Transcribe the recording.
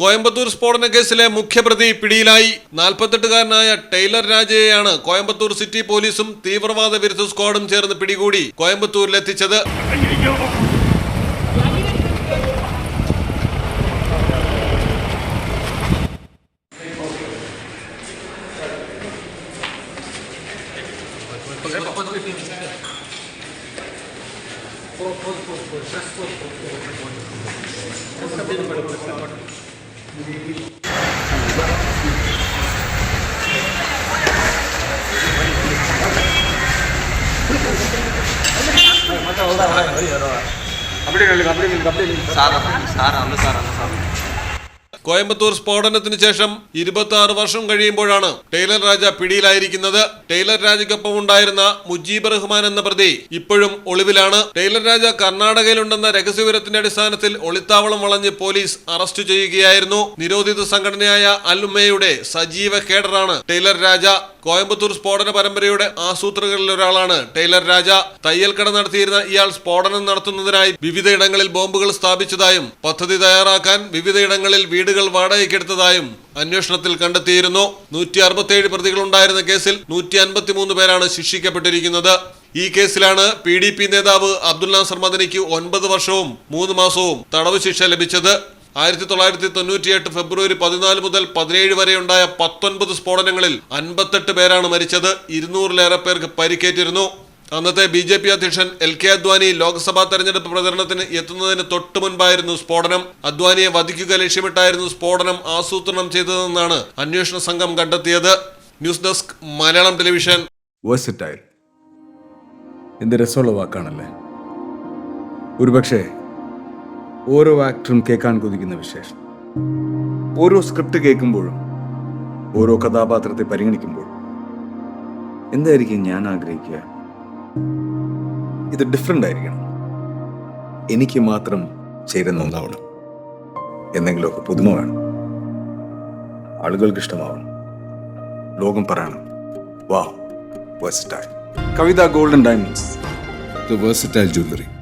കോയമ്പത്തൂർ സ്ഫോടന കേസിലെ മുഖ്യപ്രതി പിടിയിലായി. നാൽപ്പത്തെട്ടുകാരനായ ടൈലർ രാജയെയാണ് കോയമ്പത്തൂർ സിറ്റി പോലീസും തീവ്രവാദ വിരുദ്ധ സ്ക്വാഡും ചേർന്ന് പിടികൂടി കോയമ്പത്തൂരിലെത്തിച്ചത്. അന്ന് സാർ കോയമ്പത്തൂർ സ്ഫോടനത്തിന് ശേഷം ഇരുപത്തി ആറ് വർഷം കഴിയുമ്പോഴാണ് ടൈലർ രാജ പിടിയിലായിരിക്കുന്നത്. ടൈലർ രാജയ്ക്കൊപ്പം ഉണ്ടായിരുന്ന മുജീബ് റഹ്മാൻ എന്ന പ്രതി ഇപ്പോഴും ഒളിവിലാണ്. ടൈലർ രാജ കർണാടകയിലുണ്ടെന്ന രഹസ്യവിവരത്തിന്റെ അടിസ്ഥാനത്തിൽ ഒളിത്താവളം വളഞ്ഞ് പോലീസ് അറസ്റ്റ് ചെയ്യുകയായിരുന്നു. നിരോധിത സംഘടനയായ അൽമയുടെ സജീവ കേഡറാണ് ടൈലർ രാജ. കോയമ്പത്തൂർ സ്ഫോടന പരമ്പരയുടെ ആസൂത്രകരിൽ ഒരാളാണ് ടൈലർ രാജ. തയ്യൽ കട നടത്തിയിരുന്ന ഇയാൾ സ്ഫോടനം നടത്തുന്നതിനായി വിവിധയിടങ്ങളിൽ ബോംബുകൾ സ്ഥാപിച്ചതായും പദ്ധതി തയ്യാറാക്കാൻ വിവിധയിടങ്ങളിൽ വീടുകൾ വാടകയ്ക്കെടുത്തതായും അന്വേഷണത്തിൽ കണ്ടെത്തിയിരുന്നു. നൂറ്റി അറുപത്തിയേഴ് പ്രതികളുണ്ടായിരുന്ന കേസിൽ നൂറ്റി അൻപത്തിമൂന്ന് പേരാണ് ശിക്ഷിക്കപ്പെട്ടിരിക്കുന്നത്. ഈ കേസിലാണ് പി ഡി പി നേതാവ് അബ്ദുൽ നാസർ മദനിക്ക് ഒൻപത് വർഷവും മൂന്ന് മാസവും തടവ് ശിക്ഷ ലഭിച്ചത്. ആയിരത്തി തൊള്ളായിരത്തി തൊണ്ണൂറ്റിയെട്ട് ഫെബ്രുവരി പതിനാല് മുതൽ പതിനേഴ് വരെ ഉണ്ടായ പത്തൊൻപത് സ്ഫോടനങ്ങളിൽ അൻപത്തെട്ട് പേരാണ് മരിച്ചത്. ഇരുന്നൂറിലേറെ പേർക്ക് പരിക്കേറ്റിരുന്നു. അന്നത്തെ ബി ജെ പി അധ്യക്ഷൻ എൽ കെ അദ്വാനി ലോക്സഭാ തെരഞ്ഞെടുപ്പ് പ്രചരണത്തിന് എത്തുന്നതിന് തൊട്ടു മുൻപായിരുന്നു സ്ഫോടനം. അദ്വാനിയെ വധിക്കുക ലക്ഷ്യമിട്ടായിരുന്നു സ്ഫോടനം ആസൂത്രണം ചെയ്തതെന്നാണ് അന്വേഷണ സംഘം കണ്ടെത്തിയത്. News desk Malayalam television. എന്ത് രസമുള്ള വാക്കാണല്ലേ? ഒരുപക്ഷെ ഓരോ ആക്ടറും കേൾക്കാൻ കൊതിക്കുന്ന വിശേഷം. ഓരോ സ്ക്രിപ്റ്റ് കേൾക്കുമ്പോഴും ഓരോ കഥാപാത്രത്തെ പരിഗണിക്കുമ്പോഴും എന്തായിരിക്കും ഞാൻ ആഗ്രഹിക്കുക? ഇത് ഡിഫറെന്റ് ആയിരിക്കണം. എനിക്ക് മാത്രം ചേരുന്ന ഒന്നാവണം. എന്തെങ്കിലുമൊക്കെ പുതുമ വേണം. ആളുകൾക്ക് ഇഷ്ടമാവണം. ലോകം പറയണം. വാ versatile Kavitha golden diamonds the versatile jewelry.